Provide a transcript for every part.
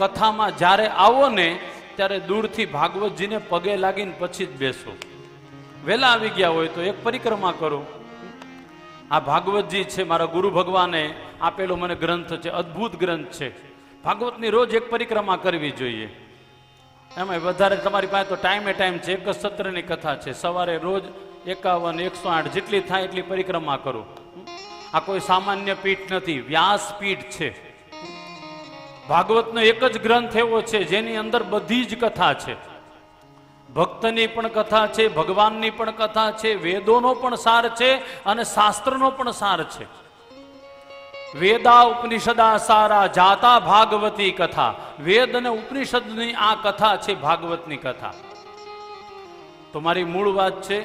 કથામાં જ્યારે આવો ને, ત્યારે દૂરથી ભાગવતજીને પગે લાગીને પછી જ બેસો. વહેલા આવી ગયા હોય તો એક પરિક્રમા કરો. આ ભાગવતજી છે, મારા ગુરુ ભગવાને આપેલો મને ગ્રંથ છે, અદ્ભુત ગ્રંથ છે. ભાગવતની રોજ એક પરિક્રમા કરવી જોઈએ. એમાં વધારે તમારી પાસે તો ટાઈમે ટાઈમ છે, એક જ સત્રની કથા છે. સવારે રોજ એકાવન, એકસો આઠ જેટલી થાય એટલી પરિક્રમા કરો. આ કોઈ સામાન્ય પીઠ નથી વ્યાસ પીઠ છે. ભાગવતનો એક જ ગ્રંથ એવો છે, જેની અંદર બધી જ કથા છે. ભક્તની પણ કથા છે, ભગવાનની પણ કથા છે, વેદોનો પણ સાર છે અને શાસ્ત્રનો પણ સાર છે. વેદા ઉપનિષદા સારા જાતા ભાગવતી કથા. વેદ અને ઉપનિષદની આ કથા છે ભાગવતની કથા. તો મારી મૂળ વાત છે,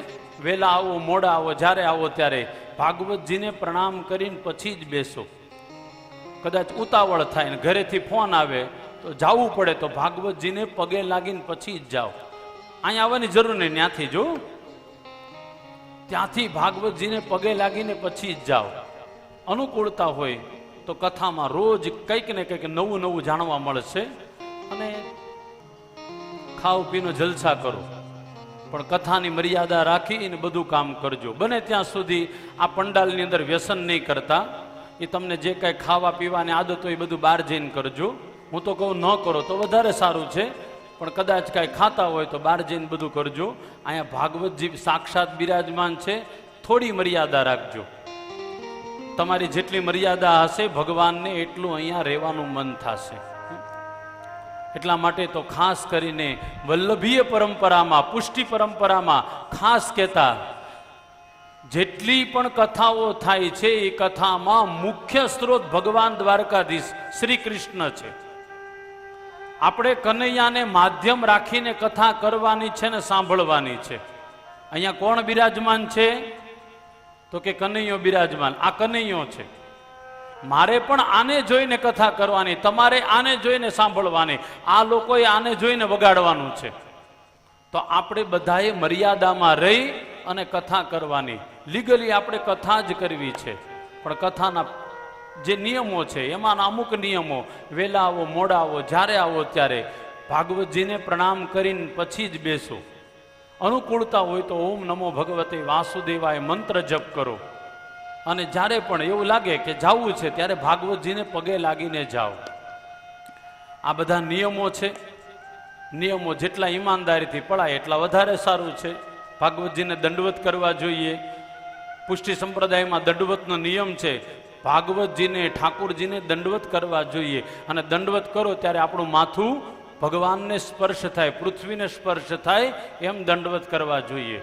વેલા આવો, મોડા આવો, જ્યારે આવો ત્યારે ભાગવતજીને પ્રણામ કરીને પછી જ બેસો. કદાચ ઉતાવળ થાય ને ઘરેથી ફોન આવે, તો જવું પડે તો ભાગવતજીને પગે લાગીને પછી જ જાઓ. અહીંયા આવવાની જરૂર નહીં, ત્યાંથી જો ત્યાંથી ભાગવતજીને પગે લાગીને પછી જ જાઓ. અનુકૂળતા હોય તો કથામાં રોજ કંઈક ને કંઈક નવું નવું જાણવા મળશે અને ખાવ પીનો જલસા કરો. પણ કથાની મર્યાદા રાખીને બધું કામ કરજો. બને ત્યાં સુધી આ પંડાલની અંદર વ્યસન નહીં કરતા. એ તમને જે કાંઈ ખાવા પીવાની આદત એ બધું બહાર જઈને કરજો. હું તો કહું, ન કરો તો વધારે સારું છે. પણ કદાચ કાંઈ ખાતા હોય તો બહાર જઈને બધું કરજો. અહીંયા ભાગવતજી સાક્ષાત બિરાજમાન છે. થોડી મર્યાદા રાખજો. તમારી જેટલી મર્યાદા હશે, ભગવાનને એટલું અહીંયા રહેવાનું મન થશે. એટલા માટે તો ખાસ કરીને વલ્લભીય પરંપરામાં, પુષ્ટિ પરંપરામાં ખાસ કહેતા જેટલી પણ કથાઓ થાય છે, એ કથામાં મુખ્ય સ્ત્રોત ભગવાન દ્વારકાધીશ શ્રી કૃષ્ણ છે. આપણે કનૈયાને માધ્યમ રાખીને કથા કરવાની છે ને સાંભળવાની છે. અહીંયા કોણ બિરાજમાન છે? તો કે કનૈયો બિરાજમાન. આ કનૈયો છે. મારે પણ આને જોઈને કથા કરવાની, તમારે આને જોઈને સાંભળવાની, આ લોકોએ આને જોઈને વગાડવાનું છે. તો આપણે બધાએ મર્યાદામાં રહી અને કથા કરવાની. લીગલી આપણે કથા જ કરવી છે. પણ કથાના જે નિયમો છે એમાંના અમુક નિયમો વહેલા આવો મોડા આવો જ્યારે આવો ત્યારે ભાગવતજીને પ્રણામ કરીને પછી જ બેસો. અનુકૂળતા હોય તો ઓમ નમો ભગવતે વાસુદેવાય મંત્ર જપ કરો. અને જ્યારે પણ એવું લાગે કે જાવું છે, ત્યારે ભાગવતજીને પગે લાગીને જાઓ. આ બધા નિયમો છે. નિયમો જેટલા ઈમાનદારીથી પડાય, એટલા વધારે સારું છે. ભાગવતજીને દંડવત કરવા જોઈએ. પુષ્ટિ સંપ્રદાયમાં દંડવતનો નિયમ છે, ભાગવતજીને, ઠાકુરજીને દંડવત કરવા જોઈએ. અને દંડવત કરો ત્યારે આપણું માથું ભગવાનને સ્પર્શ થાય, પૃથ્વીને સ્પર્શ થાય, એમ દંડવત કરવા જોઈએ.